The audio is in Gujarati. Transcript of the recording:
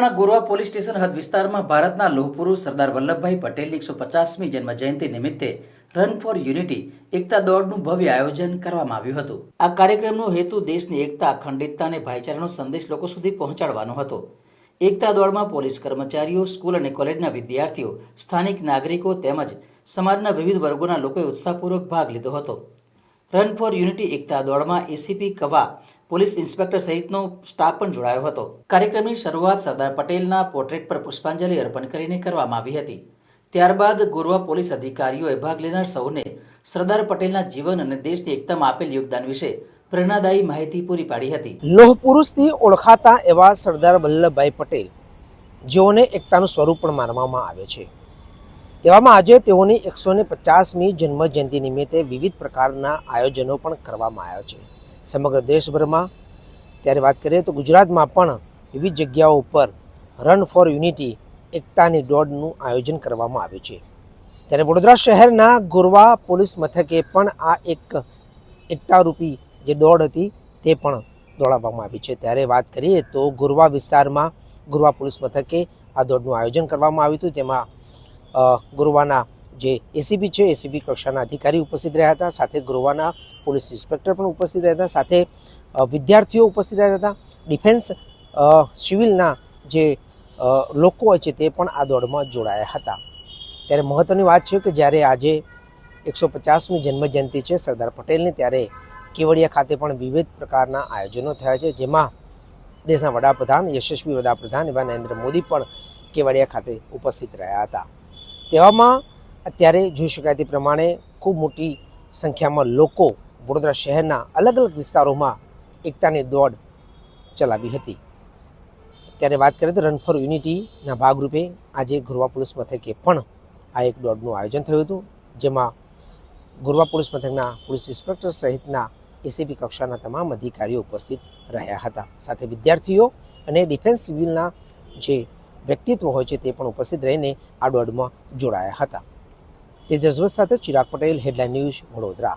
વડોદરાના ગોરવા પોલીસ સ્ટેશન હદ વિસ્તારમાં ભારતના લોહપુરુષ સરદાર વલ્લભભાઈ પટેલની એકસો પચાસમી જન્મ જયંતિ નિમિત્તે રન ફોર યુનિટી એકતા દોડનું ભવ્ય આયોજન કરવામાં આવ્યું હતું. આ કાર્યક્રમનો હેતુ દેશની એકતા, અખંડિતતા અને ભાઈચારાનો સંદેશ લોકો સુધી પહોંચાડવાનો હતો. એકતા દોડમાં પોલીસ કર્મચારીઓ, સ્કૂલ અને કોલેજના વિદ્યાર્થીઓ, સ્થાનિક નાગરિકો તેમજ સમાજના વિવિધ વર્ગોના લોકોએ ઉત્સાહપૂર્વક ભાગ લીધો હતો. રન ફોર યુનિટી એકતા દોડમાં એસીપી કવા પોલીસ ઇન્સ્પેક્ટર સહિતનો સ્ટાફ પણ જોડાયો હતો. કાર્યક્રમની શરૂઆત સરદાર પટેલના પોર્ટ્રેટ પર પુષ્પાંજલિ અર્પણ કરીને કરવામાં આવી હતી. ત્યારબાદ ગોરવા પોલીસ અધિકારીઓએ ભાગ લેનાર સૌને સરદાર પટેલના જીવન અને દેશની એકતામાં આપેલ યોગદાન વિશે પ્રેરણાદાયી માહિતી પૂરી પાડી હતી. લોહ પુરુષથી ઓળખાતા એવા સરદાર વલ્લભભાઈ પટેલ જેઓને એકતાનું સ્વરૂપ પણ માનવામાં આવે છે. તેવામાં આજે તેઓની એકસો ને પચાસમી જન્મ જયંતિ નિમિત્તે વિવિધ પ્રકારના આયોજનો પણ કરવામાં આવ્યા છે. સમગ્ર દેશભરમાં. ત્યારે વાત કરીએ તો ગુજરાતમાં પણ વિવિધ જગ્યાઓ ઉપર રન ફોર યુનિટી એકતાની દોડનું આયોજન કરવામાં આવ્યું છે. ત્યારે વડોદરા શહેરના ગોરવા પોલીસ મથકે પણ આ એક એકતારૂપી જે દોડ હતી તે પણ દોડાવવામાં આવી છે. ત્યારે વાત કરીએ તો ગોરવા વિસ્તારમાં ગુરવા પોલીસ મથકે આ દોડનું આયોજન કરવામાં આવ્યું હતું. તેમાં ગોરવાના જે એસીબી છે એસીબી કક્ષાના અધિકારી ઉપસ્થિત રહ્યા હતા, સાથે ગ્રોવાના પોલીસ ઇન્સ્પેક્ટર પણ ઉપસ્થિત રહ્યા હતા, સાથે વિદ્યાર્થીઓ ઉપસ્થિત રહ્યા હતા, ડિફેન્સ સિવિલના જે લોકો હોય છે તે પણ આ દોડમાં જોડાયા હતા. ત્યારે મહત્ત્વની વાત છે કે જ્યારે આજે એકસો પચાસમી જન્મજયંતિ છે સરદાર પટેલની, ત્યારે કેવડિયા ખાતે પણ વિવિધ પ્રકારના આયોજનો થયા છે, જેમાં દેશના વડાપ્રધાન, યશસ્વી વડાપ્રધાન એવા નરેન્દ્ર મોદી પણ કેવડિયા ખાતે ઉપસ્થિત રહ્યા હતા. તેવામાં અત્યારે જોઈ શકાય તે પ્રમાણે ખૂબ મોટી સંખ્યામાં લોકો વડોદરા શહેરના અલગ અલગ વિસ્તારોમાં એકતાની દોડ ચલાવી હતી. ત્યારે વાત કરીએ તો રન ફોર યુનિટીના ભાગરૂપે આજે ગુરવા પોલીસ મથકે પણ આ એક દોડનું આયોજન થયું હતું, જેમાં ગુરવા પોલીસ મથકના પોલીસ ઇન્સ્પેક્ટર સહિતના એસીબી કક્ષાના તમામ અધિકારીઓ ઉપસ્થિત રહ્યા હતા. સાથે વિદ્યાર્થીઓ અને ડિફેન્સ સિવિલના જે વ્યક્તિત્વ હોય છે તે પણ ઉપસ્થિત રહીને આ દોડમાં જોડાયા હતા. તે જજવત સાથે ચિરાગ પટેલ હેડલાઇન ન્યૂઝ વડોદરા.